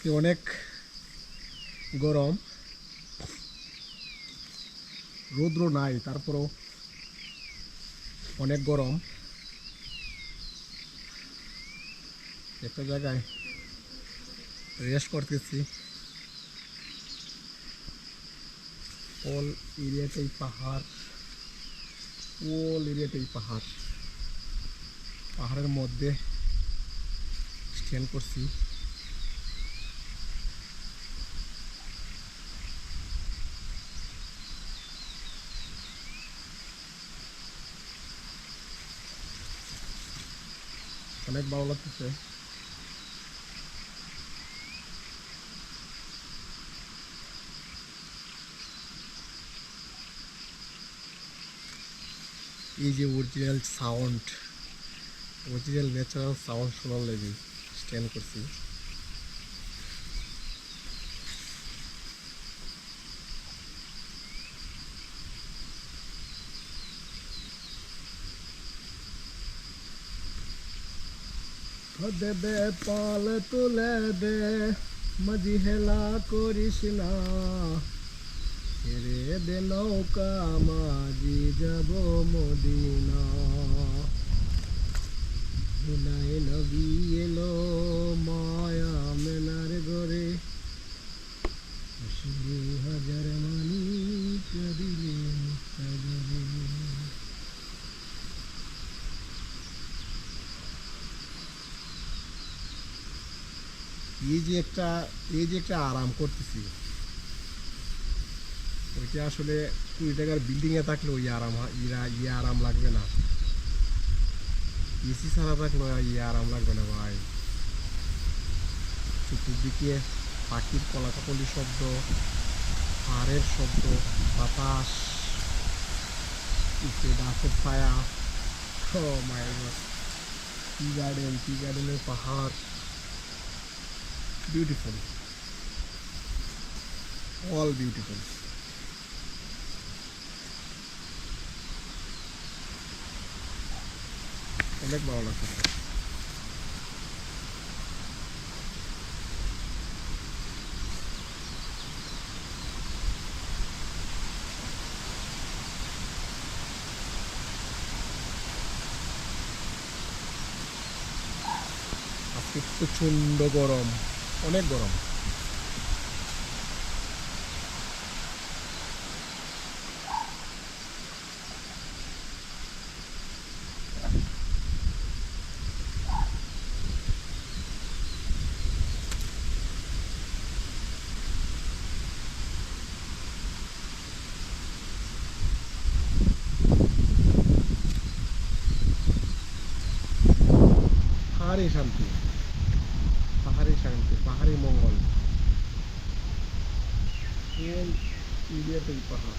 আজকে অনেক গরম। রৌদ্র নাই, তারপরও অনেক গরম। একটা জায়গায় রেস্ট করতেছি। অল এরিয়াতেই পাহাড় অল এরিয়াতেই পাহাড়। পাহাড়ের মধ্যে স্ট্যান্ড করছি। অনেক ভালো লাগতেছে। এই যে original sound original natural sound শোনার লাগে স্ট্যান্ড করছি। দেবে, পাল তুলে দে, মাঝি হেলা করিস না। ছেড়ে দে নৌকা, মাঝি যাব মদিনা। বিনায় নবী এলো মায়া মেলার ঘরে। হাজার মানি দিলেন এই যে একটা, এই যে একটা আরাম করতেছি। ওইটা আসলে কুড়ি টাকার বিল্ডিং এ থাকলে ওই আরাম ইরা ইয়ে আরাম লাগবে না। এসি ছাড়া থাকলে ইয়ে আরাম লাগবে না ভাই। চতুর্দিকে পাখির কলাকাকলি শব্দ হাড়ের শব্দ, বাতাস উপরে গাছের ছায়া। মায়ের টি গার্ডেন টি গার্ডেনের পাহাড়। বিউটিফুল অল বিউটিফুল অনেক ভালো লাগতেছে আজকে প্রচণ্ড গরম। অনেক গরম। পাহাড়ি শান্তি। পাহাড়ি শান্তি পাহাড়ি মঙ্গল। ইন্ডিয়াতেই পাহাড়।